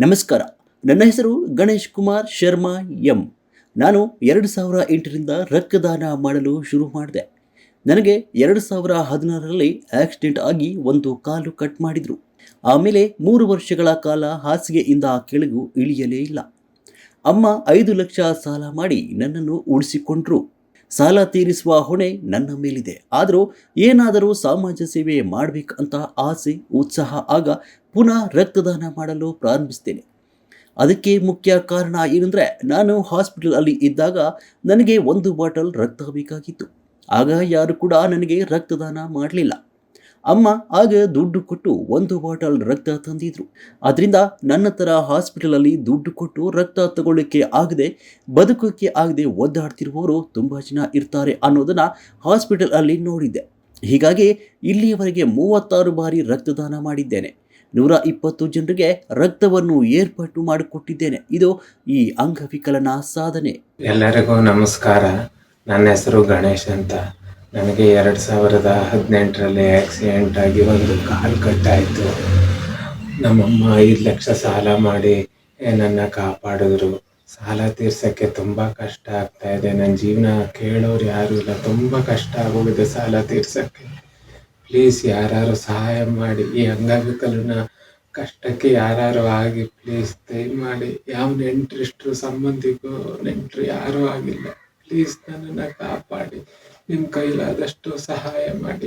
ನಮಸ್ಕಾರ. ನನ್ನ ಹೆಸರು ಗಣೇಶ್ ಕುಮಾರ್ ಶರ್ಮಾ ಎಂ. ನಾನು ಎರಡು ಸಾವಿರ ಎಂಟರಿಂದ ರಕ್ತದಾನ ಮಾಡಲು ಶುರು ಮಾಡಿದೆ. ನನಗೆ ಎರಡು ಸಾವಿರ ಹದಿನಾರರಲ್ಲಿ ಆಕ್ಸಿಡೆಂಟ್ ಆಗಿ ಒಂದು ಕಾಲು ಕಟ್ ಮಾಡಿದರು. ಆಮೇಲೆ ಮೂರು ವರ್ಷಗಳ ಕಾಲ ಹಾಸಿಗೆಯಿಂದ ಕೆಳಗು ಇಳಿಯಲೇ ಇಲ್ಲ. ಅಮ್ಮ ಐದು ಲಕ್ಷ ಸಾಲ ಮಾಡಿ ನನ್ನನ್ನು ಉಳಿಸಿಕೊಂಡ್ರು. ಸಾಲ ತೀರಿಸುವ ಹೊಣೆ ನನ್ನ ಮೇಲಿದೆ. ಆದರೂ ಏನಾದರೂ ಸಮಾಜ ಸೇವೆ ಮಾಡಬೇಕಂತ ಆಸೆ, ಉತ್ಸಾಹ ಆಗ ಪುನಃ ರಕ್ತದಾನ ಮಾಡಲು ಪ್ರಾರಂಭಿಸ್ತೇನೆ ಅದಕ್ಕೆ ಮುಖ್ಯ ಕಾರಣ ಏನಂದರೆ, ನಾನು ಹಾಸ್ಪಿಟಲ್ ಅಲ್ಲಿ ಇದ್ದಾಗ ನನಗೆ ಒಂದು ಬಾಟಲ್ ರಕ್ತ ಬೇಕಾಗಿತ್ತು. ಆಗ ಯಾರು ಕೂಡ ನನಗೆ ರಕ್ತದಾನ ಮಾಡಲಿಲ್ಲ. ಅಮ್ಮ ಆಗ ದುಡ್ಡು ಕೊಟ್ಟು ಒಂದು ಬಾಟಲ್ ರಕ್ತ ತಂದಿದ್ರು. ಅದರಿಂದ ನನ್ನ ಥರ ಹಾಸ್ಪಿಟಲಲ್ಲಿ ದುಡ್ಡು ಕೊಟ್ಟು ರಕ್ತ ತಗೊಳ್ಳಿಕ್ಕೆ ಆಗದೆ, ಬದುಕೋಕ್ಕೆ ಆಗದೆ ಒದ್ದಾಡ್ತಿರುವವರು ತುಂಬ ಜನ ಇರ್ತಾರೆ ಅನ್ನೋದನ್ನು ಹಾಸ್ಪಿಟಲಲ್ಲಿ ನೋಡಿದ್ದೆ. ಹೀಗಾಗಿ ಇಲ್ಲಿಯವರೆಗೆ ಮೂವತ್ತಾರು ಬಾರಿ ರಕ್ತದಾನ ಮಾಡಿದ್ದೇನೆ. ನೂರ ಇಪ್ಪತ್ತು ಜನರಿಗೆ ರಕ್ತವನ್ನು ಏರ್ಪಾಟು ಮಾಡಿಕೊಟ್ಟಿದ್ದೇನೆ. ಇದು ಈ ಅಂಗವಿಕಲನ ಸಾಧನೆ. ಎಲ್ಲರಿಗೂ ನಮಸ್ಕಾರ. ನನ್ನ ಹೆಸರು ಗಣೇಶ್ ಅಂತ. ನನಗೆ ಎರಡು ಸಾವಿರದ ಹದಿನೆಂಟರಲ್ಲಿ ಆಕ್ಸಿಡೆಂಟ್ ಆಗಿ ಒಂದು ಕಾಲು ಕಟ್ಟಾಯಿತು. ನಮ್ಮಮ್ಮ ಐದು ಲಕ್ಷ ಸಾಲ ಮಾಡಿ ನನ್ನ ಕಾಪಾಡಿದ್ರು. ಸಾಲ ತೀರ್ಸೋಕ್ಕೆ ತುಂಬ ಕಷ್ಟ ಆಗ್ತಾ ಇದೆ. ನನ್ನ ಜೀವನ ಕೇಳೋರು ಯಾರೂ ಇಲ್ಲ. ತುಂಬ ಕಷ್ಟ ಆಗೋಗಿದೆ ಸಾಲ ತೀರ್ಸೋಕ್ಕೆ. ಪ್ಲೀಸ್ ಯಾರು ಸಹಾಯ ಮಾಡಿ. ಈ ಅಂಗವಿಕಲನ ಕಷ್ಟಕ್ಕೆ ಯಾರು ಆಗಿ ಪ್ಲೀಸ್ ದಯಮಾಡಿ. ಯಾವ ನೆಂಟ್ರಿಷ್ಟು ಸಂಬಂಧಿಕರು, ನೆಂಟರು ಯಾರೂ ಆಗಿಲ್ಲ. ಪ್ಲೀಸ್ ನನ್ನನ್ನು ಕಾಪಾಡಿ. ನಿಮ್ಮ ಕೈಲಾದಷ್ಟು ಸಹಾಯ ಮಾಡಿ.